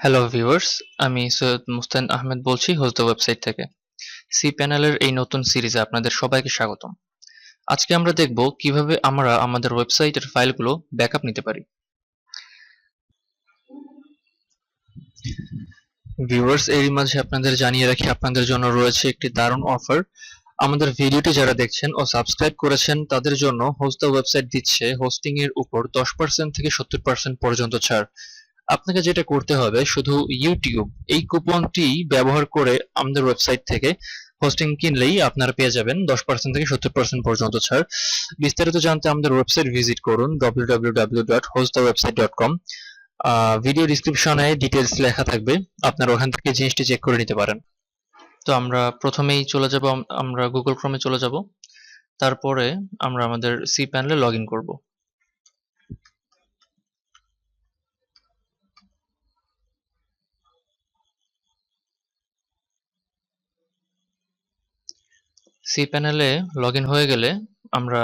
Hello viewers আমি সৈয়দ মুস্তান আহমেদ বলছি হোজদা website থেকে। সি প্যানেলের এই নতুন সিরিজে আপনাদের সবাইকে স্বাগতম। আজকে আমরা দেখব কীভাবে আমরা আমাদের ওয়েবসাইটের ফাইলগুলো ব্যাকআপ নিতে পারি। ভিউয়ার্স, এরই মাঝে আপনাদের জানিয়ে রাখি, আপনাদের জন্য রয়েছে একটি দারুণ অফার। আমাদের ভিডিওটি যারা দেখছেন ও সাবস্ক্রাইব করেছেন, তাদের জন্য হোস্ট ওয়েবসাইট দিচ্ছে হোস্টিং এর উপর দশ পার্সেন্ট থেকে সত্তর পার্সেন্ট পর্যন্ত ছাড়। আপনাকে যেটা করতে হবে শুধু ইউটিউব এই কুপনটি ব্যবহার করে আমাদের ওয়েবসাইট থেকে হোস্টিং কিনলেই আপনারা পেয়ে যাবেন দশ পার্সেন্ট থেকে সত্তর পার্সেন্ট পর্যন্ত ছাড়। বিস্তারিত জানতে আমাদের ওয়েবসাইট ভিজিট করুন www.hostthewebsite.com ভিডিও ডিসক্রিপশনে ডিটেলস লেখা থাকবে, আপনারা ওখান থেকে জিনিসটি চেক করে নিতে পারেন। তো আমরা প্রথমেই চলে যাব, আমরা গুগল ক্রমে চলে যাব। তারপরে আমরা আমাদের সি প্যানেলে লগ ইন করব। সি প্যানেলে লগ হয়ে গেলে আমরা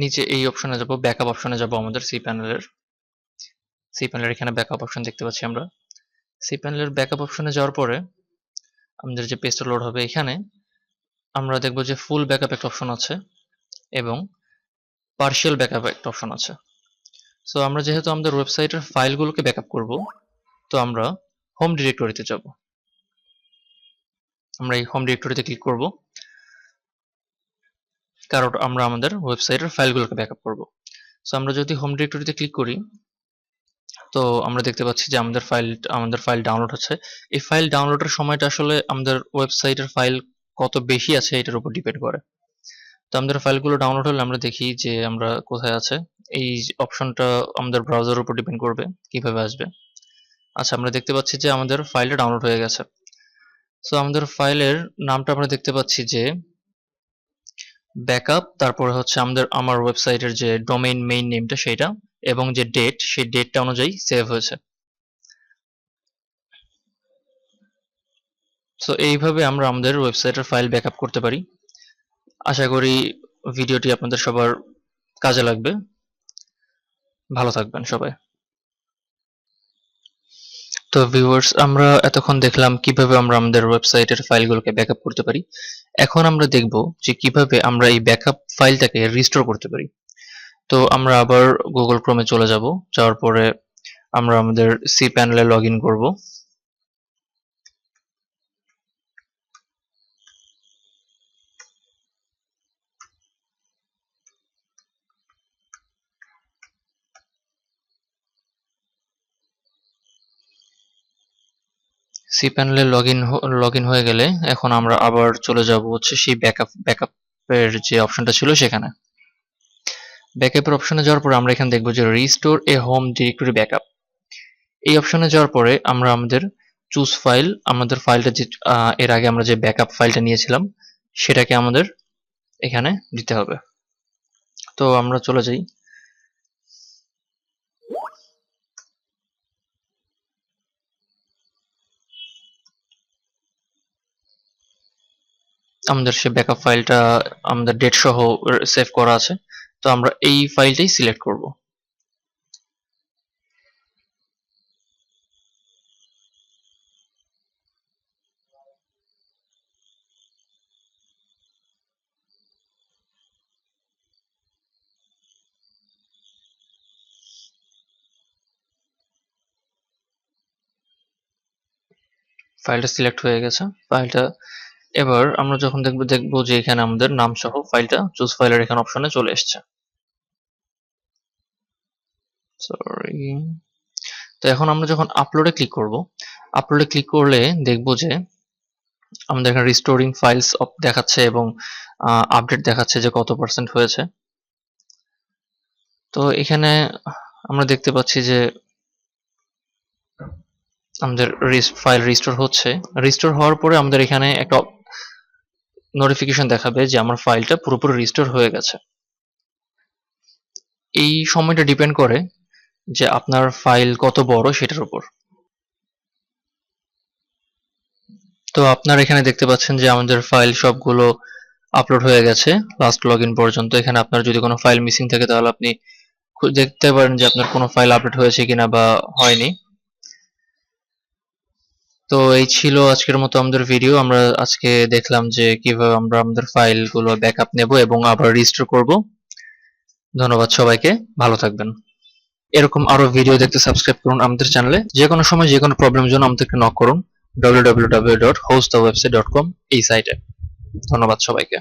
নিচে এই অপশনে যাব ব্যাকআপ অপশনে যাব আমাদের সি প্যানেলের সি প্যানেলের এখানে ব্যাকআপ অপশন দেখতে পাচ্ছি আমরা। সি প্যানেলের ব্যাকআপ অপশনে যাওয়ার পরে আমাদের যে পেজটা লোড হবে এখানে আমরা দেখব যে ফুল ব্যাকআপ একটা অপশন আছে এবং পার্শিয়াল ব্যাকআপ একটা অপশন আছে। সো আমরা যেহেতু আমাদের ওয়েবসাইটের ফাইলগুলোকে ব্যাকআপ করব, তো আমরা হোম ডিরেক্টরিতে যাব। আমরা এই হোম ডিরেক্টরিতে ক্লিক করব। কারণ আমরা আমাদের ওয়েবসাইটের ফাইলগুলোকে ব্যাকআপ করব। সো আমরা যদি হোম ডিরেক্টরিতে ক্লিক করি, তো আমরা দেখতে পাচ্ছি যে আমাদের ফাইল আমাদের ফাইল ডাউনলোড হচ্ছে। এই ফাইল ডাউনলোডের সময়টা আসলে আমাদের ওয়েবসাইটের ফাইল কত বেশি আছে এটার উপর ডিপেন্ড করে। তো আমাদের ফাইলগুলো ডাউনলোড হলে আমরা দেখি যে আমরা কোথায় আছে। এই অপশনটা আমাদের ব্রাউজারের উপর ডিপেন্ড করবে, কীভাবে আসবে। আচ্ছা আমরা দেখতে পাচ্ছি যে আমাদের ফাইলটা ডাউনলোড হয়ে গেছে। সো আমাদের ফাইলের নামটা আমরা দেখতে পাচ্ছি যে ব্যাকআপ তারপরে হচ্ছে আমাদের, আমার ওয়েবসাইটের যে ডোমেইন মেইন নেমটা সেটা এবং যে ডেট সেই ডেটটা অনুযায়ী সেভ হয়েছে। সো এইভাবে আমরা আমাদের ওয়েবসাইটের ফাইল ব্যাকআপ করতে পারি। আশা করি ভিডিওটি আপনাদের সবার কাজে লাগবে। ভালো থাকবেন সবাই। তো ভিউয়ার্স আমরা এতক্ষণ দেখলাম কীভাবে আমরা আমাদের ওয়েবসাইটের ফাইলগুলোকে ব্যাকআপ করতে পারি। এখন আমরা দেখব যে কীভাবে আমরা এই ব্যাকআপ ফাইলটাকে রিস্টোর করতে পারি। তো আমরা আবার গুগল ক্রোমে চলে যাব। যাওয়ার পরে আমরা আমাদের সি প্যানেলে লগ ইন করব। সি প্যানেলে লগ ইন লগ ইন হয়ে গেলে এখন আমরা আবার চলে যাব হচ্ছে সেই ব্যাকআপ ব্যাকআপের যে অপশনটা ছিল সেখানে। ব্যাকআপের অপশনে যাওয়ার পরে আমরা এখানে দেখব যে restore a home directory backup এই অপশনে যাওয়ার পরে আমরা আমাদের চুজ ফাইল আমাদের ফাইলটা যে এর আগে আমরা যে ব্যাকআপ ফাইলটা নিয়েছিলাম, সেটাকে আমাদের এখানে দিতে হবে। তো আমরা চলে যাই। আমাদের সে ব্যাকআপ ফাইলটা আমাদের ডেট সহ সেভ করা আছে। তো আমরা এই ফাইলটাই সিলেক্ট করব। ফাইলটা সিলেক্ট হয়ে গেছে। ফাইলটা এবার আমরা যখন দেখব দেখব যে এখানে আমাদের নাম সহ ফাইলটা চুজ ফাইলের এখানে অপশনে চলে এসছে। সরি তো এখন আমরা যখন আপলোডে ক্লিক করব আপলোডে ক্লিক করলে দেখব যে আমাদের এখানে রিস্টোরিং ফাইলস দেখাচ্ছে এবং আপডেট দেখাচ্ছে যে কত পার্সেন্ট হয়েছে। তো এখানে আমরা দেখতে পাচ্ছি যে আমাদের ফাইল রিস্টোর হচ্ছে। রিস্টোর হওয়ার পরে আমাদের এখানে একটা নোটিফিকেশন দেখাবে যে আমার ফাইলটা পুরোপুরি রিস্টোর হয়ে গেছে। এই সময়টা ডিপেন্ড করে যে আপনার ফাইল কত বড় সেটার উপর। তো আপনার এখানে দেখতে পাচ্ছেন যে আমাদের ফাইল সবগুলো আপলোড হয়ে গেছে লাস্ট লগ পর্যন্ত। এখানে আপনার যদি কোনো ফাইল মিসিং থাকে তাহলে আপনি দেখতে পারেন যে আপনার কোনো ফাইল আপলোড হয়েছে কিনা বা হয়নি। তো এই ছিল আজকের মতো আমাদের ভিডিও আমরা আজকে দেখলাম যে কীভাবে আমরা আমাদের ফাইলগুলো ব্যাকআপ নেব এবং আবার রিস্টোর করব। ধন্যবাদ সবাইকে, ভালো থাকবেন। এরকম আরও ভিডিও দেখতে সাবস্ক্রাইব করুন আমাদের চ্যানেলে যে কোনো সময় যে কোনো প্রবলেমের জন্য আমাদেরকে নক করুন। www.hostthewebsite.com এই সাইটে ধন্যবাদ সবাইকে।